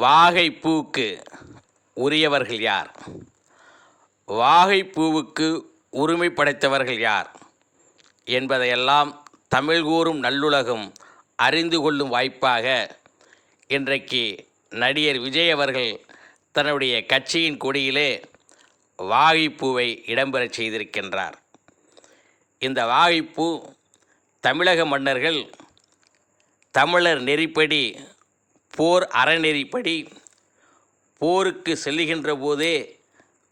வாகைப்பூக்கு உரியவர்கள் யார்? வாகைப்பூவுக்கு உரிமை படைத்தவர்கள் யார்? என்பதையெல்லாம் தமிழ் கூறும் நல்லுலகம் அறிந்து கொள்ளும் வாய்ப்பாக இன்றைக்கு நடிகர் விஜய் அவர்கள் தன்னுடைய கட்சியின் கொடியிலே வாகைப்பூவை இடம்பெறச் செய்திருக்கின்றார். இந்த வாகைப்பூ தமிழக மன்னர்கள் தமிழர் நெறிப்படி போர் அறநெறிப்படி போருக்கு செல்லுகின்ற போதே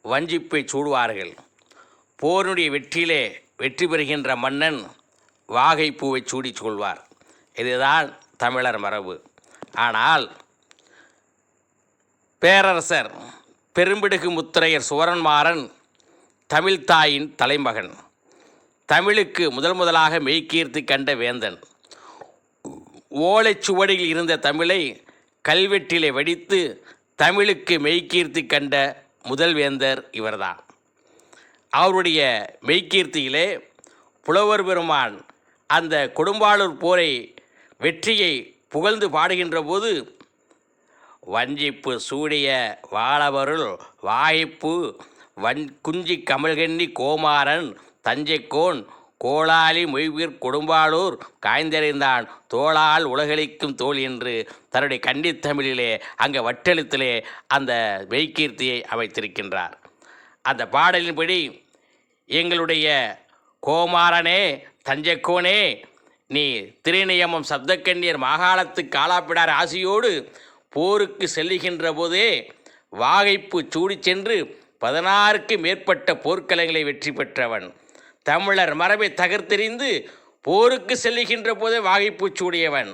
வஞ்சிப்பை சூடுவார்கள். போருடைய வெற்றியிலே வெற்றி பெறுகின்ற மன்னன் வாகைப்பூவை சூடிச் கொள்வார் இதுதான் தமிழர் மரபு. ஆனால் பேரரசர் பெரும்பிடுகு முத்திரையர் சுவரன்மாறன் தமிழ்தாயின் தலைமகன். தமிழுக்கு முதல் முதலாக மெய்கீர்த்தி கண்ட வேந்தன். ஓலைச்சுவடியில் இருந்த தமிழை கல்வெட்டிலே வடித்து தமிழுக்கு மெய்கீர்த்தி கண்ட முதல் வேந்தர் இவர்தான். அவருடைய மெய்கீர்த்தியிலே புலவர் பெருமான் அந்த கொடும்பாளூர் போரை வெற்றியை புகழ்ந்து பாடுகின்ற போது வஞ்சிப்பு சூடிய வாழவருள் வாய்ப்பு வன் குஞ்சி கமல்கண்ணி கோமாரன் தஞ்சைக்கோன் கோளாலி மொய்வீர் கொடும்பாளூர் காய்ந்தறிந்தான். தோளால் உலகளிக்கும் தோல் என்று தன்னுடைய கண்டித்தமிழிலே அங்கே வட்டெழுத்திலே அந்த மெய்கீர்த்தியை அமைத்திருக்கின்றார். அந்த பாடலின்படி எங்களுடைய கோமாரனே தஞ்சைக்கோனே நீ திருநியமம் சப்தக்கண்ணியர் மாகாணத்து காலாப்பிடார் ஆசியோடு போருக்கு செல்லுகின்ற போதே வாகைப்பு சூடி சென்று பதினாறுக்கு மேற்பட்ட போர்க்கலைகளை வெற்றி பெற்றவன். தமிழர் மரபை தகர்த்தெறிந்து போருக்கு செல்லுகின்ற போதே வாகைப்பு சூடியவன்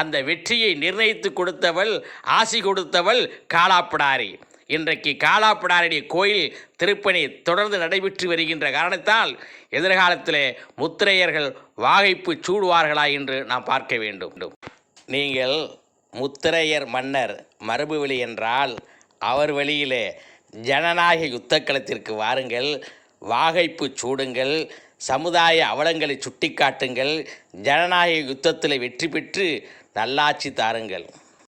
அந்த வெற்றியை நிர்ணயித்து கொடுத்தவள் ஆசி கொடுத்தவள் காலாப்பிடாரி. இன்றைக்கு காலாப்பிடாருடைய கோயில் திருப்பணி தொடர்ந்து நடைபெற்று வருகின்ற காரணத்தால் எதிர்காலத்திலே முத்திரையர்கள் வாகைப்பு சூடுவார்களா என்று நாம் பார்க்க வேண்டும். நீங்கள் முத்திரையர் மன்னர் மரபு வழி என்றால் அவர் வழியிலே ஜனநாயக யுத்தக்களத்திற்கு வாருங்கள். வாகைப்பு சூடுங்கள் சமுதாய அவலங்களை சுட்டிக்காட்டுங்கள் ஜனநாயக யுத்தத்தில் வெற்றி பெற்று நல்லாட்சி தாருங்கள்.